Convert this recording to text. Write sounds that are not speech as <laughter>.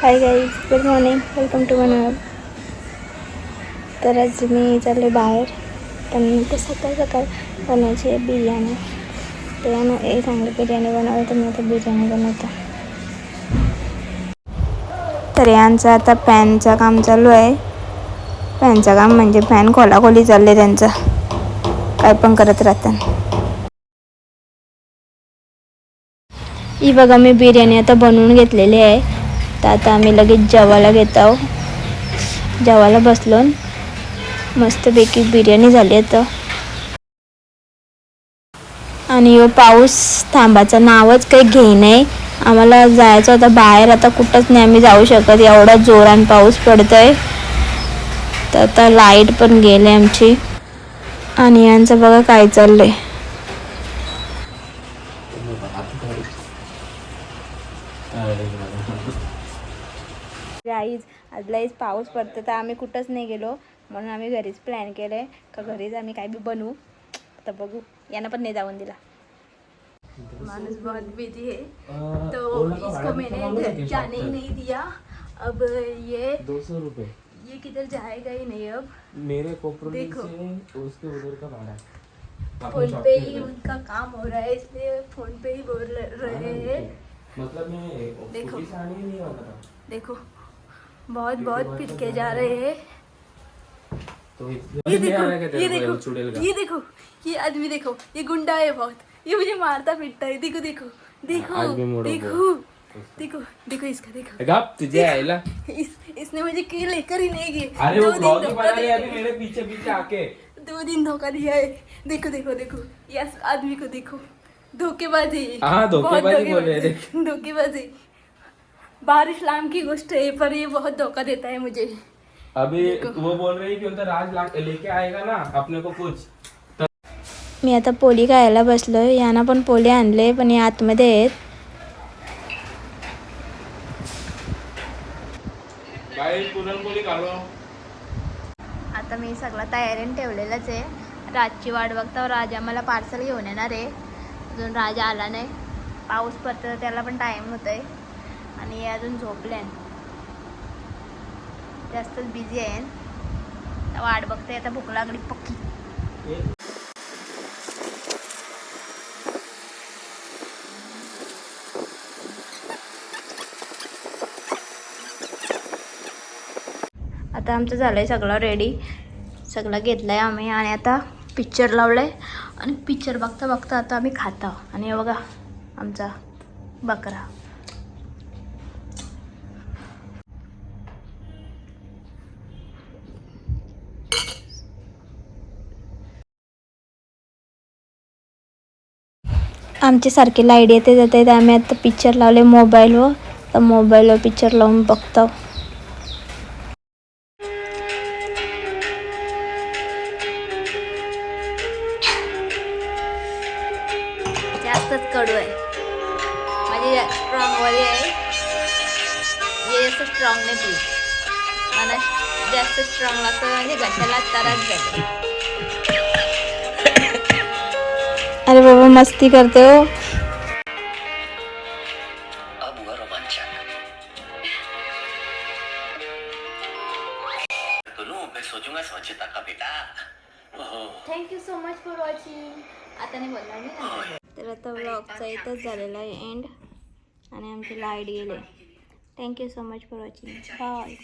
Hi guys good morning welcome to Manohar तर आज मी चालले बाहेर. त्यांनी ते सकाळ सकाळ बनवायची आहे बिर्याणी. ते यानं हे चांगली बिर्याणी बनवली तर मी आता बिर्याणी बनवतो. तर यांचं आता फॅनचं काम चालू आहे. फॅनचं काम म्हणजे फॅन खोलाखोली चालले त्यांचं. काय पण करत राहतात. ही बघा मी बिर्याणी आता बनवून घेतलेली आहे. तर आता आम्ही लगेच जेवायला घेत आहोत. जेवायला बसलो मस्तपैकी बिर्याणी झाली आता. आणि हो पाऊस थांबाचं नावच काही घेई नाही. आम्हाला जायचं होतं बाहेर. आता कुठंच नाही आम्ही जाऊ शकत. एवढा जोरान पाऊस पडतोय. तर आता लाइट पण गेले आमची. आणि यांचं बघा काय चाललंय. आहे आज लईच पाऊस पडतो तर आम्ही कुठंच नाही गेलो. म्हणून आम्ही घरीच प्लॅन केलं का घरीच आम्ही काय बी बनवू. तर बघू. यांना पण नाही जाऊन दिला. माणूस बहुत बिजी है तो इसको मैंने घर जाने ही नहीं दिया. अब ये दो सौ रुपये. ये किधर जाएगा ही नहीं अब. मेरे देखो। से उसके उधर का भाड़ा फोन पे ही। उनका काम हो रहा है इसलिए फोन पे ही बोल रहे हैं मतलब मैं देखो। ही देखो। बहुत बहुत पिटके जा रहे हैं। तो ये देखो ये देखो ये देखो ये आदमी देखो ये गुंडा है बहुत। ये मुझे मारता पीटता है। देखो देखो देखो देखो देखो देखो इसका देखो। गप तुझे आएला इस इसने मुझे की लेकर ही नहीं गए अरे दो वो दिन ब्लॉग धोखा बना रही है दिया अभी मेरे पीछे पीछे आके। दो दिन धोखा दिया है। देखो देखो देखो यस आदमी को देखो। धोखेबाजी। हाँ, धोखेबाजी बोल रहे धोखेबाजी। <laughs> बारिश लाम की गोष्ट है पर ये बहुत धोखा देता है मुझे. अभी वो बोल रही कि उधर राज ला- लेके आएगा ना अपने को कुछ। मी आता पोली खायला बसलोय यांना पण पोले आणले पण हे आतमध्ये आहेत. आता मी सगळा तयारीने ठेवलेलाच आहे. राजची वाट बघता राज आम्हाला पार्सल घेऊन येणार आहे. अजून राजा आला नाही. पाऊस पडतो त्याला पण टाईम होत आहे आणि हे अजून झोपले जास्तच बिझी आहे वाट बघते आता भूक लागली पक्की. आता आमचं झालं आहे सगळं रेडी सगळं घेतलं आहे आम्ही आणि आता पिक्चर लावलं आहे आणि पिक्चर बघता बघता आता आम्ही खाता. आणि बघा आमचा बकरा. आमचे सारखे लाइट येते जाते तर आम्ही आता पिक्चर लावले मोबाईलवर तर मोबाईलवर पिक्चर लावून बघतो. जास्तच कडू आहे. म्हणजे माझी स्ट्रॉंगवाली आहे. जास्त स्ट्रॉंग नाही ती मला जास्त स्ट्रॉंग लागतं म्हणजे घशाला त्रास जाते. अरे बाबा मस्ती करते हो. Thank you so much for watching आता नाही बोलणार मी. नंतर. तर आता ब्लॉगचा इथंच झालेला आहे एंड आणि आमची लाइट गेले. Thank you so much for watching bye